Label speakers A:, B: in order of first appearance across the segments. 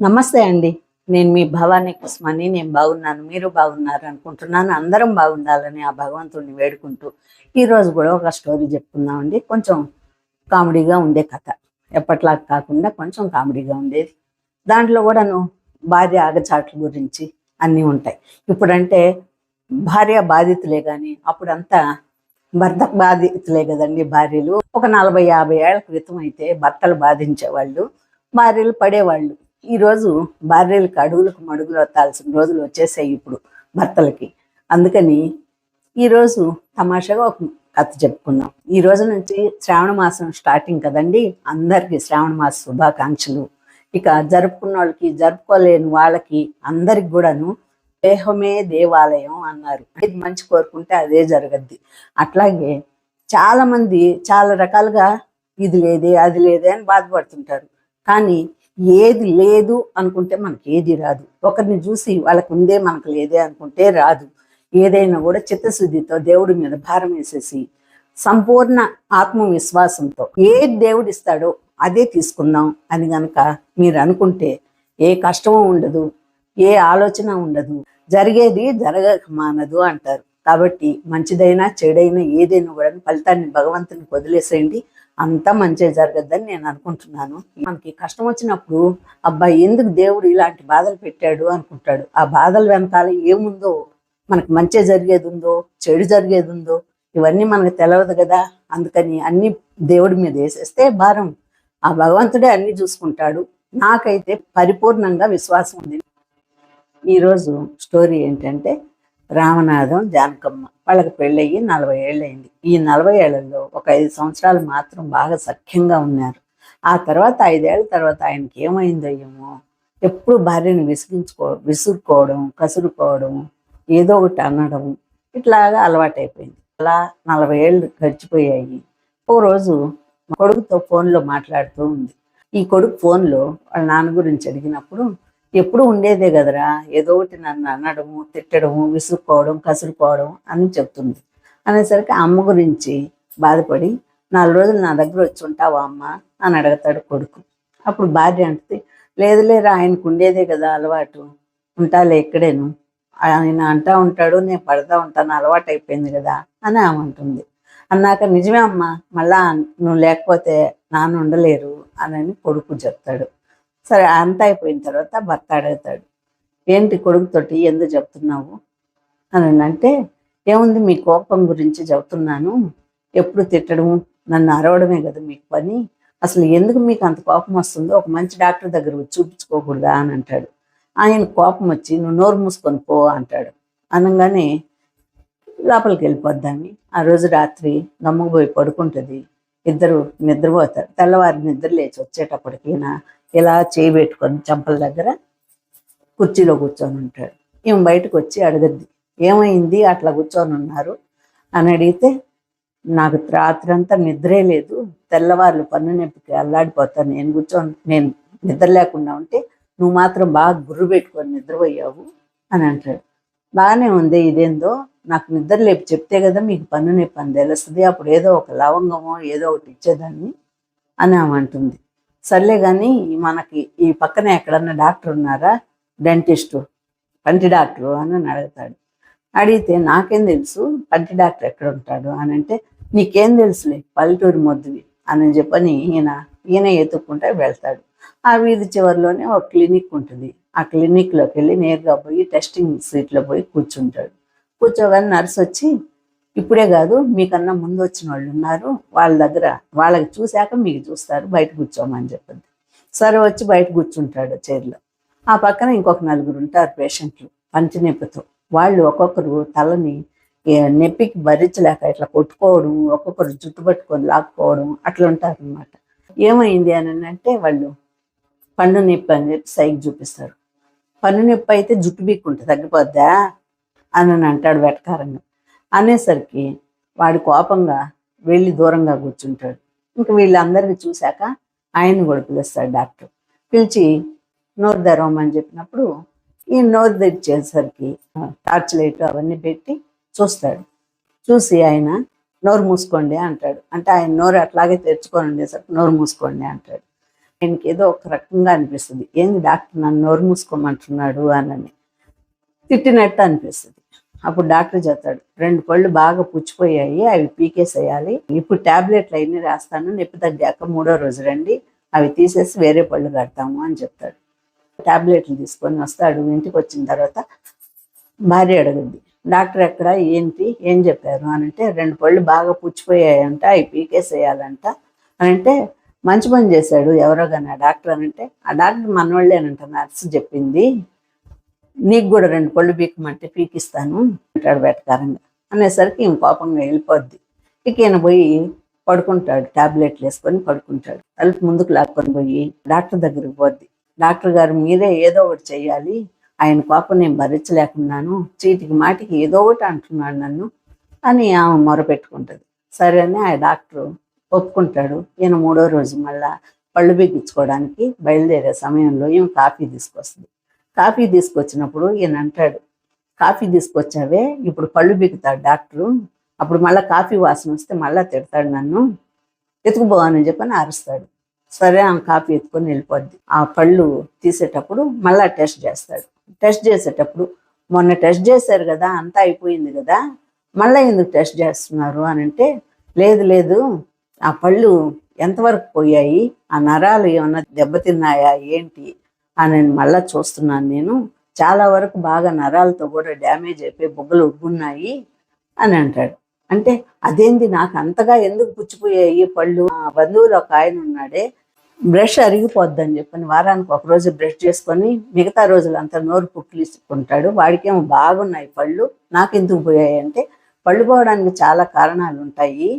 A: నమస్తే అండి. నేను మీ భవానీ కుస్మాని. నేను బాగున్నాను. మీరు బాగున్నారు అనుకుంటున్నాను. అందరం బాగుండాలని ఆ భగవంతుడిని వేడుకుంటూ ఈ రోజు కూడా ఒక స్టోరీ చెప్పుకుందామండి. కొంచెం కామెడీగా ఉండే కథ. ఎప్పట్లా కాకుండా కొంచెం కామెడీగా ఉండేది. దాంట్లో కూడాను భార్య ఆగచాట్ల గురించి అన్నీ ఉంటాయి. ఇప్పుడంటే భార్య బాధితులే కానీ అప్పుడంతా భర్త బాధితులే కదండి భార్యలు. ఒక నలభై యాభై ఏళ్ళ క్రితం అయితే భర్తలు బాధించేవాళ్ళు భార్యలు పడేవాళ్ళు. ఈ రోజు భార్యలకు అడుగులకు మడుగులు వత్తాల్సిన రోజులు వచ్చేసాయి ఇప్పుడు భర్తలకి. అందుకని ఈరోజు తమాషాగా ఒక కథ చెప్పుకుందాం. ఈ రోజు నుంచి శ్రావణ మాసం స్టార్టింగ్ కదండి. అందరికీ శ్రావణ మాస శుభాకాంక్షలు. ఇక జరుపుకున్న వాళ్ళకి జరుపుకోలేని వాళ్ళకి అందరికి కూడాను దేహమే దేవాలయం అన్నారు. ఇది మంచి కోరుకుంటే అదే జరగద్ది. అట్లాగే చాలా మంది చాలా రకాలుగా ఇది లేదే అది లేదే అని బాధపడుతుంటారు. కానీ ఏది లేదు అనుకుంటే మనకి ఏది రాదు. ఒకరిని చూసి వాళ్ళకు ఉందే మనకు లేదే అనుకుంటే రాదు. ఏదైనా కూడా చిత్తశుద్ధితో దేవుడి మీద భారం వేసేసి సంపూర్ణ ఆత్మవిశ్వాసంతో ఏది దేవుడు ఇస్తాడో అదే తీసుకుందాం అని గనక మీరు అనుకుంటే ఏ కష్టము ఉండదు ఏ ఆలోచన ఉండదు జరిగేది జరగక మానదు అంటారు. కాబట్టి మంచిదైనా చెడైనా ఏదైనా కూడా ఫలితాన్ని భగవంతుని వదిలేసేయండి. అంతా మంచిగా జరగద్దని నేను అనుకుంటున్నాను. మనకి కష్టం వచ్చినప్పుడు అబ్బాయి ఎందుకు దేవుడు ఇలాంటి బాధలు పెట్టాడు అనుకుంటాడు. ఆ బాధలు వెనకాల ఏముందో మనకు మంచి జరిగేది ఉందో చెడు జరిగేది ఉందో ఇవన్నీ మనకు తెలియదు కదా. అందుకని అన్ని దేవుడి మీద వేసేస్తే భారం. ఆ భగవంతుడే అన్ని చూసుకుంటాడు. నాకైతే పరిపూర్ణంగా విశ్వాసం ఉంది. ఈరోజు స్టోరీ ఏంటంటే రామనాథం జానకమ్మ. వాళ్ళకి పెళ్ళయ్యి నలభై ఏళ్ళు అయింది ఈ నలభై ఏళ్ళలో ఒక ఐదు సంవత్సరాలు మాత్రం బాగా సఖ్యంగా ఉన్నారు. ఆ తర్వాత ఐదేళ్ళ తర్వాత ఆయనకి ఏమైందో ఏమో ఎప్పుడు భార్యను విసిగించుకో విసురుకోవడం కసురుకోవడం ఏదో ఒకటి అనడం ఇట్లాగా అలవాటైపోయింది. అలా నలభై ఏళ్ళు గడిచిపోయాయి. ఓ రోజు కొడుకుతో ఫోన్లో మాట్లాడుతూ ఉంది. ఈ కొడుకు ఫోన్లో వాళ్ళ నాన్న గురించి అడిగినప్పుడు ఎప్పుడు ఉండేదే కదరా. ఏదో ఒకటి నన్ను అనడము తిట్టడము విసుక్కోవడం కసురుకోవడం అని చెప్తుంది. అనేసరికి అమ్మ గురించి బాధపడి నాలుగు రోజులు నా దగ్గర వచ్చి ఉంటావా అమ్మ? అని అడుగుతాడు కొడుకు. అప్పుడు భార్య అంటుంది లేదు లేరా ఆయనకు ఉండేదే కదా అలవాటు. ఉంటాలే ఇక్కడేను. ఆయన అంటా ఉంటాడు నేను పడతా ఉంటాను అలవాటు అయిపోయింది కదా అని ఆమె అంటుంది. అన్నాక నిజమే అమ్మ మళ్ళా నువ్వు లేకపోతే నాన్న ఉండలేరు అని కొడుకు చెప్తాడు. సరే అంతా అయిపోయిన తర్వాత భర్త అడుగుతాడు ఏంటి కొడుకుతోటి ఎందుకు చెప్తున్నావు? అని అంటే ఏముంది మీ కోపం గురించి చెబుతున్నాను ఎప్పుడు తిట్టడము నన్ను అరవడమే కదా మీకు పని. అసలు ఎందుకు మీకు అంత కోపం వస్తుందో ఒక మంచి డాక్టర్ దగ్గర చూపించుకోకూడదా? అని అంటాడు. ఆయన కోపం వచ్చి నువ్వు నోరు మూసుకొని పో అంటాడు. అనగానే లోపలికి వెళ్ళిపోద్దాన్ని ఆ రోజు రాత్రి నమ్మకపోయి పడుకుంటుంది. ఇద్దరు నిద్రపోతారు. తెల్లవారి నిద్ర లేచి వచ్చేటప్పటికైనా ఇలా చేయి పెట్టుకొని చంపల దగ్గర కుర్చీలో కూర్చొని ఉంటాడు. ఈమె బయటకు వచ్చి అడగద్ది ఏమైంది? అట్లా కూర్చొని ఉన్నారు? అని అడిగితే నాకు రాత్రంతా నిద్రే లేదు. తెల్లవారులు పన్ను నొప్పికి అల్లాడిపోతాను. నేను కూర్చొని నేను నిద్ర లేకుండా ఉంటే నువ్వు మాత్రం బాగా గుర్రు పెట్టుకొని నిద్రపోయావు అని అంటాడు. బాగానే ఉంది ఇదేందో. నాకు నిద్ర లేపు చెప్తే కదా మీకు పన్ను నొప్పి అని తెలుస్తుంది. అప్పుడు ఏదో ఒక లవంగమో ఏదో ఒకటి ఇచ్చేదాన్ని అని ఆమె అంటుంది. సర్లే కానీ మనకి ఈ పక్కన ఎక్కడన్నా డాక్టర్ ఉన్నారా? డెంటిస్టు. పంటి డాక్టరు అని అడుగుతాడు. అడిగితే నాకేం తెలుసు? పంటి డాక్టర్ ఎక్కడ ఉంటాడు? అని అంటే నీకేం తెలుసులే పల్లెటూరు మొద్దువి అని చెప్పని ఈయన ఈయన ఎత్తుక్కుంటే వెళ్తాడు. ఆ వీధి చివరిలోనే ఒక క్లినిక్ ఉంటుంది. ఆ క్లినిక్లోకి వెళ్ళి నేరుగా పోయి టెస్టింగ్ సీట్లో పోయి కూర్చుంటాడు. కూర్చోగానే నర్స్ వచ్చి ఇప్పుడే కాదు మీకన్నా ముందు వచ్చిన వాళ్ళు ఉన్నారు. వాళ్ళ దగ్గర వాళ్ళకి చూశాక మీకు చూస్తారు. బయట కూర్చోమని చెప్పింది. సరే వచ్చి బయట కూర్చుంటాడు చైర్లో ఆ పక్కన ఇంకొక నలుగురు ఉంటారు పేషెంట్లు పంచినొప్పితో వాళ్ళు ఒక్కొక్కరు తలని నొప్పికి భరించలేక ఇట్లా కొట్టుకోవడం ఒక్కొక్కరు జుట్టు పట్టుకొని లాక్కోవడం అట్లా ఉంటారు అనమాట ఏమైంది అని అంటే వాళ్ళు పన్ను నొప్పి అని చెప్పి సైకి చూపిస్తారు. పన్ను నొప్పి అయితే జుట్టు బీక్కుంటే తగ్గిపోద్దా? అని అంటాడు వెటకారంగా. అనేసరికి వాడు కోపంగా వెళ్ళి దూరంగా కూర్చుంటాడు. ఇంకా వీళ్ళందరికీ చూశాక ఆయన కూడా పిలుస్తాడు డాక్టర్. పిలిచి నోరు తెరవమని చెప్పినప్పుడు ఈ నోరు తెరిచేసరికి టార్చ్ లైట్ అవన్నీ పెట్టి చూస్తాడు. చూసి ఆయన నోరు మూసుకోండి అంటాడు. అంటే ఆయన నోరు అట్లాగే తెరుచుకొని ఉండేసరికి నోరు మూసుకోండి అంటాడు. ఆయనకి ఏదో ఒక రకంగా అనిపిస్తుంది. ఏంది డాక్టర్ నన్ను నోరు మూసుకోమంటున్నాడు అని తిట్టినట్టు అనిపిస్తుంది. అప్పుడు డాక్టర్ చెప్తాడు రెండు పళ్ళు బాగా పుచ్చిపోయాయి అవి పీకేసేయాలి. ఇప్పుడు టాబ్లెట్లు అయినా రాస్తాను నొప్పి తగ్గాక మూడో రోజు రండి అవి తీసేసి వేరే పళ్ళు కడతాము అని చెప్తాడు. టాబ్లెట్లు తీసుకొని వస్తాడు ఇంటికి వచ్చిన తర్వాత భార్య అడుగుద్ది డాక్టర్ ఎక్కడ ఏంటి ఏం చెప్పారు? అని అంటే రెండు పళ్ళు బాగా పుచ్చిపోయాయంట అవి పీకేసేయాలంట అని అంటే మంచి పని చేశాడు ఎవరో కానీ ఆ డాక్టర్ అని అంటే ఆ డాక్టర్ మనోళ్ళేనంట నర్సు చెప్పింది. నీకు కూడా రెండు పళ్ళు పీకమంటే పీకిస్తాను అంటాడు వెటకారంగా. అనేసరికి ఈమె కోపంగా వెళ్ళిపోద్ది. ఇక ఈయన పోయి పడుకుంటాడు టాబ్లెట్లు వేసుకొని పడుకుంటాడు. తలుపు ముందుకు లాక్కొని పోయి డాక్టర్ దగ్గరికి పోద్ది. డాక్టర్ గారు మీరే ఏదో ఒకటి చేయాలి ఆయన కోపం నేను భరించలేకున్నాను. చీటికి మాటికి ఏదో ఒకటి అంటున్నాడు నన్ను అని ఆమె మొరపెట్టుకుంటుంది సరే అని ఆ డాక్టర్ ఒప్పుకుంటాడు. ఈయన మూడో రోజు మళ్ళా పళ్ళు బిగించుకోవడానికి బయలుదేరే సమయంలో ఈయన కాఫీ తీసుకొస్తుంది. కాఫీ తీసుకొచ్చినప్పుడు ఈయన అంటాడు కాఫీ తీసుకొచ్చావే ఇప్పుడు పళ్ళు బిగుతాడు డాక్టరు. అప్పుడు మళ్ళీ కాఫీ వాసన వస్తే మళ్ళీ తిడతాడు నన్ను. ఎత్తుకుపోవాలని చెప్పని అరుస్తాడు. సరే ఆ కాఫీ ఎత్తుకొని వెళ్ళిపోద్ది. ఆ పళ్ళు తీసేటప్పుడు మళ్ళీ టెస్ట్ చేస్తాడు. టెస్ట్ చేసేటప్పుడు మొన్న టెస్ట్ చేశారు కదా అంతా అయిపోయింది కదా మళ్ళీ ఎందుకు టెస్ట్ చేస్తున్నారు? అని అంటే లేదు లేదు ఆ పళ్ళు ఎంతవరకు పోయాయి? ఆ నరాలు ఏమన్నా దెబ్బతిన్నాయా? ఏంటి? అని మళ్ళీ చూస్తున్నాను నేను. చాలా వరకు బాగా నరాలతో కూడా డ్యామేజ్ అయిపోయి బొగ్గలు ఉబ్బున్నాయి అని అంటాడు. అంటే అదేంది? నాకు అంతగా ఎందుకు పుచ్చిపోయాయి పళ్ళు? ఆ బంధువులు ఒక ఆయన ఉన్నాడే బ్రష్ అరిగిపోద్దని చెప్పని వారానికి ఒక రోజు బ్రష్ చేసుకొని మిగతా రోజులంతా నోరు పుక్కిలిసుకుంటాడు వాడికేమో బాగున్నాయి పళ్ళు. నాకు ఎందుకు పోయాయి అంటే పళ్ళు పోవడానికి చాలా కారణాలు ఉంటాయి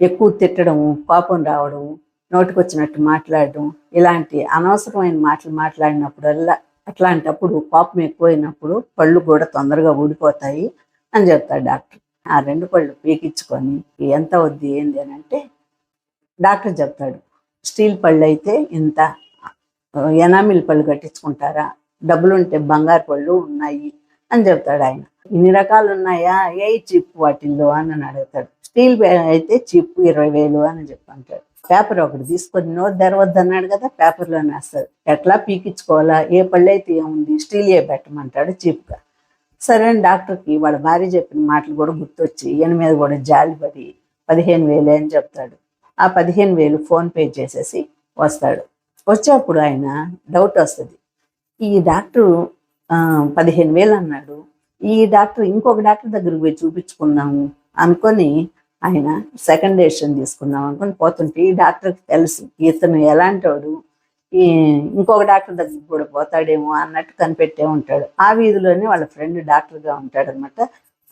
A: ఎక్కువ తిట్టడం కోపం రావడం నోటికొచ్చినట్టు మాట్లాడడం ఇలాంటి అనవసరమైన మాటలు మాట్లాడినప్పుడల్లా అట్లాంటప్పుడు కోపం ఎక్కువైనప్పుడు పళ్ళు కూడా తొందరగా ఊడిపోతాయి అని చెప్తాడు డాక్టర్. ఆ రెండు పళ్ళు పీకించుకొని ఎంత వద్ది ఏంది అని అంటే డాక్టర్ చెప్తాడు స్టీల్ పళ్ళు అయితే ఇంత ఎనామిల్ పళ్ళు కట్టించుకుంటారా? డబ్బులు ఉంటే బంగారు పళ్ళు ఉన్నాయి అని చెప్తాడు ఆయన. ఇన్ని రకాలు ఉన్నాయా ఏ చిప్ వాటిల్లో? అని అడుగుతాడు. స్టీల్ అయితే చిప్ ఇరవై వేలు అని చెప్పంటాడు. పేపర్ ఒకటి తీసుకొని నోరు తెరవద్దు అన్నాడు కదా పేపర్లో వేస్తాడు ఎట్లా పీకించుకోవాలా? ఏ పళ్ళు అయితే ఏముంది? స్టీల్ ఏ పెట్టమంటాడు చీప్గా సరే అని డాక్టర్కి వాళ్ళ భార్య చెప్పిన మాటలు కూడా గుర్తొచ్చి ఈయన మీద కూడా జాలిపడి పదిహేను వేలే అని చెప్తాడు. ఆ పదిహేను వేలు ఫోన్ పే చేసేసి వస్తాడు. వచ్చేప్పుడు ఆయన డౌట్ వస్తుంది. ఈ డాక్టరు ఆ, పదిహేను వేలు అన్నాడు. ఈ డాక్టర్ ఇంకొక డాక్టర్ దగ్గరికి పోయి చూపించుకుందాము అనుకొని ఆయన సెకండ్ డేషన్ తీసుకుందాం అనుకుని పోతుంటే ఈ డాక్టర్కి తెలుసు ఇతను ఎలాంటోడు ఈ ఇంకొక డాక్టర్ దగ్గరికి కూడా పోతాడేమో అన్నట్టు కనిపెట్టే ఉంటాడు. ఆ వీధిలోనే వాళ్ళ ఫ్రెండ్ డాక్టర్గా ఉంటాడు అనమాట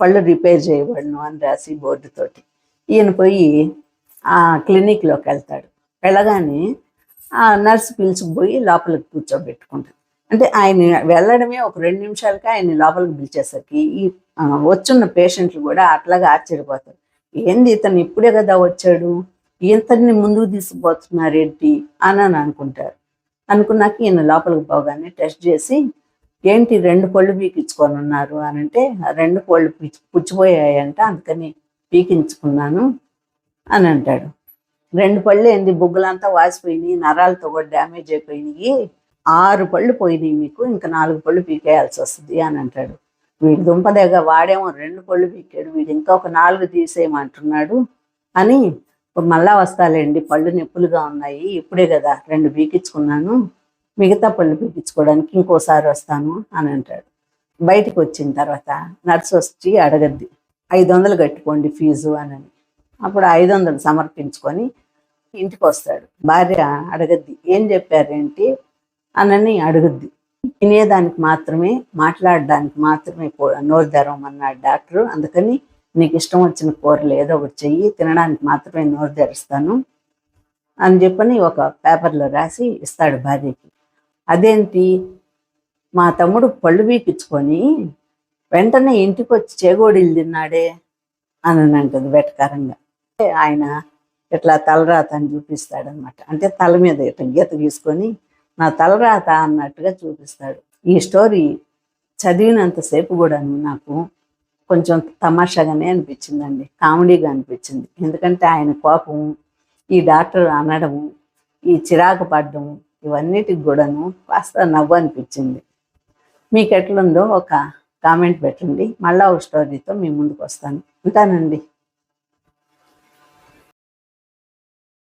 A: పళ్ళు రిపేర్ చేయబడను అని రాసి బోర్డు తోటి. ఈయన పోయి ఆ క్లినిక్లోకి వెళ్తాడు. వెళ్ళగానే ఆ నర్సు పిలిచిపోయి లోపలికి కూర్చోబెట్టుకుంటాడు. అంటే ఆయన వెళ్ళడమే ఒక రెండు నిమిషాలకి ఆయన లోపలికి పిలిచేసరికి ఈ ఆ, వచ్చున్న పేషెంట్లు కూడా అట్లాగా ఆశ్చర్యపోతారు. ఏంది ఇతను ఇప్పుడే కదా వచ్చాడు? ఇతన్ని ముందుకు తీసుకుపోతున్నారేంటి? అని అని అనుకుంటారు. అనుకున్నాక ఈయన లోపలికి పోగానే టెస్ట్ చేసి ఏంటి రెండు పళ్ళు పీకించుకొని ఉన్నారు? అని అంటే రెండు పళ్ళు పిచ్చి- పుచ్చిపోయాయంట అందుకని పీకించుకున్నాను. అని అంటాడు. రెండు పళ్ళు ఏంది? బుగ్గులంతా వాసిపోయినాయి నరాలతో కూడా డ్యామేజ్ అయిపోయినాయి. ఆరు పళ్ళు పోయినాయి మీకు ఇంకా నాలుగు పళ్ళు పీకేయాల్సి వస్తుంది. అని అంటాడు. వీడి దుంపదేగా వాడేమో రెండు పళ్ళు పీకాడు వీడు ఇంకా ఒక నాలుగు తీసేయమంటున్నాడు అని మళ్ళా వస్తాలేండి పళ్ళు నొప్పులుగా ఉన్నాయి ఇప్పుడే కదా రెండు పీకించుకున్నాను మిగతా పళ్ళు పీకించుకోవడానికి ఇంకోసారి వస్తాను అని అంటాడు. బయటికి వచ్చిన తర్వాత నర్సు వచ్చి అడగద్ది ఐదు వందలు కట్టుకోండి ఫీజు అని అప్పుడు ఐదు వందలు సమర్పించుకొని ఇంటికి వస్తాడు. భార్య అడగద్ది ఏం చెప్పారేంటి అనని అడుగుద్ది. తినేదానికి మాత్రమే మాట్లాడడానికి మాత్రమే నోరు తెరవమన్నాడు డాక్టర్. అందుకని నీకు ఇష్టం వచ్చిన కూరలు ఏదో ఒకటి చెయ్యి తినడానికి మాత్రమే నోరు తెరుస్తాను అని చెప్పని ఒక పేపర్లో రాసి ఇస్తాడు భార్యకి. అదేంటి? మా తమ్ముడు పళ్ళు పీకించుకొని వెంటనే ఇంటికి వచ్చి చేగోడీలు తిన్నాడే అని అంటది వెటకారంగా. ఆయన ఇట్లా తలరాతని చూపిస్తాడనమాట. అంటే తల మీద ఇట్లా గీత గీసుకొని నా తలరాత అన్నట్టుగా చూపిస్తాడు. ఈ స్టోరీ చదివినంతసేపు కూడాను నాకు కొంచెం తమాషాగానే అనిపించిందండి. కామెడీగా అనిపించింది. ఎందుకంటే ఆయన కోపం ఈ డాక్టర్ అనడం ఈ చిరాకు పడడం ఇవన్నిటికి కూడాను కాస్త నవ్వు అనిపించింది. మీకు ఎట్లుందో ఒక కామెంట్ పెట్టండి. మళ్ళా ఒక స్టోరీతో మీ ముందుకు వస్తాను ఉంటానండి.